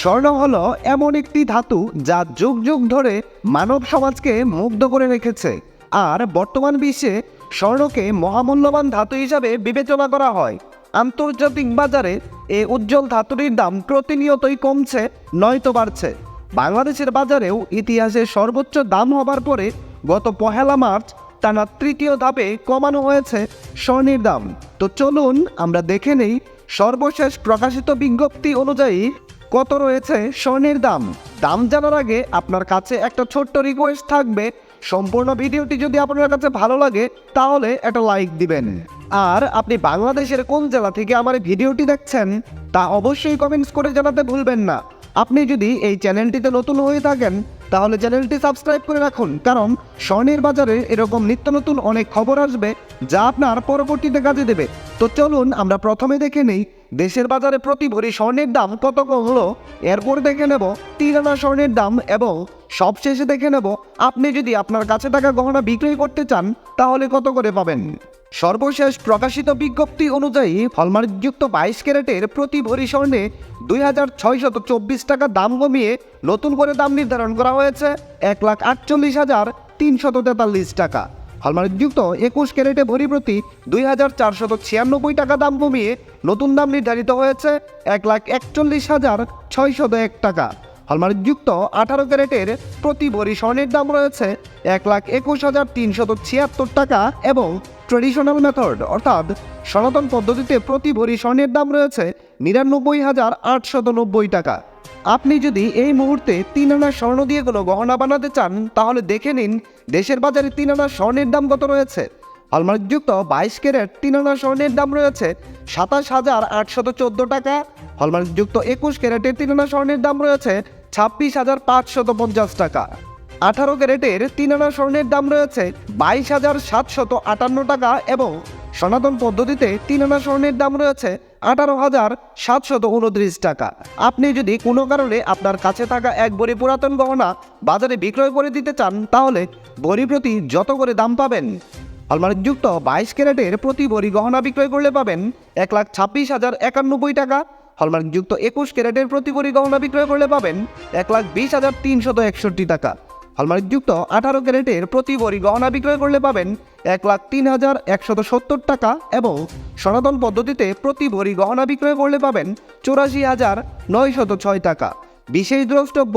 স্বর্ণ হলো এমন একটি ধাতু যা যুগ যুগ ধরে মানব সমাজকে মুগ্ধ করে রেখেছে। আর বর্তমান বিশ্বে স্বর্ণকে মহামূল্যবান ধাতু হিসাবে বিবেচনা করা হয়। আন্তর্জাতিক বাজারে এ উজ্জ্বল ধাতুটির দাম প্রতিনিয়তই কমছে, নয়তো বাড়ছে। বাংলাদেশের বাজারেও ইতিহাসে সর্বোচ্চ দাম হবার পরে গত পহেলা মার্চ টানা তৃতীয় ধাপে কমানো হয়েছে স্বর্ণের দাম। তো চলুন আমরা দেখে নেই সর্বশেষ প্রকাশিত বিজ্ঞপ্তি অনুযায়ী কত রয়েছে স্বর্ণের দাম? দাম জানার আগে আপনার কাছে একটা ছোট্ট রিকোয়েস্ট থাকবে। সম্পূর্ণ ভিডিওটি যদি আপনার কাছে ভালো লাগে, তাহলে একটা লাইক দিবেন। আর আপনি বাংলাদেশের কোন জেলা থেকে আমার ভিডিওটি দেখছেন, তা অবশ্যই কমেন্টস করে জানাতে ভুলবেন না। আপনি যদি এই চ্যানেলটিতে নতুন হয়ে থাকেন তাহলে চ্যানেলটি সাবস্ক্রাইব করে রাখুন, কারণ স্বর্ণের বাজারে এরকম নিত্য নতুন অনেক খবর আসবে যা আপনার পরবর্তীতে কাজে দেবে। তো চলুন আমরা প্রথমে দেখে নেই, দেশের বাজারে প্রতি ভরি স্বর্ণের দাম কত হলো এরপর দেখে নেব তিন স্বর্ণের দাম এবং সবশেষে দেখে নেব, আপনি যদি আপনার কাছে টাকা গহনা বিক্রি করতে চান, তাহলে কত করে পাবেন? সর্বশেষ প্রকাশিত বিজ্ঞপ্তি অনুযায়ী হলমার্কযুক্ত বাইশ ক্যারেটের প্রতি ভরি স্বর্ণে দুই হাজার ছয়শত চব্বিশ টাকা দাম কমিয়ে নতুন করে দাম নির্ধারণ করা হয়েছে এক লাখ আটচল্লিশ হাজার তিনশত তেতাল্লিশ টাকা। হলমার্কযুক্ত একুশ ক্যারেটে ভরি প্রতি দুই হাজার চারশত ছিয়ানব্বই টাকা দাম কমিয়ে নতুন দাম নির্ধারিত হয়েছে এক লাখ একচল্লিশ হাজার ছয়শত এক টাকা। হলমার্কযুক্ত আঠারো ক্যারেটের প্রতি ভরি স্বর্ণের দাম রয়েছে এক লাখ একুশ হাজার তিনশত ছিয়াত্তর টাকা এবং ট্রেডিশনাল মেথড অর্থাৎ সনাতন পদ্ধতিতে প্রতি ভরি স্বর্ণের দাম রয়েছে নিরানব্বই হাজার আটশত নব্বই টাকা। আপনি যদি এই মুহূর্তে তিন আনা স্বর্ণ দিয়ে কোনো গহনা বানাতে চান, তাহলে দেখে নিন, দেশের বাজারে তিন আনা স্বর্ণের দাম কত রয়েছে। হলমার্কযুক্ত বাইশ ক্যারেট তিন আনা স্বর্ণের দাম রয়েছে সাতাশ হাজার আটশত চোদ্দ টাকা। হলমার্কযুক্ত একুশ ক্যারেটের তিন আনা স্বর্ণের দাম রয়েছে ছাব্বিশ হাজার পাঁচশত পঞ্চাশ টাকা। আঠারো ক্যারেটের তিন আনা স্বর্ণের দাম রয়েছে বাইশ হাজার সাতশত আটান্ন টাকা এবং সনাতন পদ্ধতিতে তিন আনা স্বর্ণের দাম রয়েছে আঠারো হাজার সাতশত উনত্রিশ টাকা। আপনি যদি কোনো কারণে আপনার কাছে থাকা এক বড়ি পুরাতন গহনা বাজারে বিক্রয় করে দিতে চান, তাহলে বড়ি প্রতি যত করে দাম পাবেন হলমার্কযুক্ত বাইশ ক্যারেটের প্রতি বড়ি গহনা বিক্রয় করলে পাবেন এক লাখ ছাব্বিশ হাজার একানব্বই টাকা। হলমার্কযুক্ত একুশ ক্যারেটের প্রতি বড়ি গহনা বিক্রয় করলে পাবেন এক লাখ বিশ হাজার তিনশত একষট্টি টাকা। হলমার্কযুক্ত আঠারো ক্যারেটের প্রতি বড়ি গহনা বিক্রয় করলে পাবেন এক লাখ তিন হাজার একশত সত্তর টাকা এবং সনাতন পদ্ধতিতে প্রতি ভরি গহনা বিক্রয় করলে পাবেন চৌরাশি হাজার নয়শত ছয় টাকা। বিশেষ দ্রষ্টব্য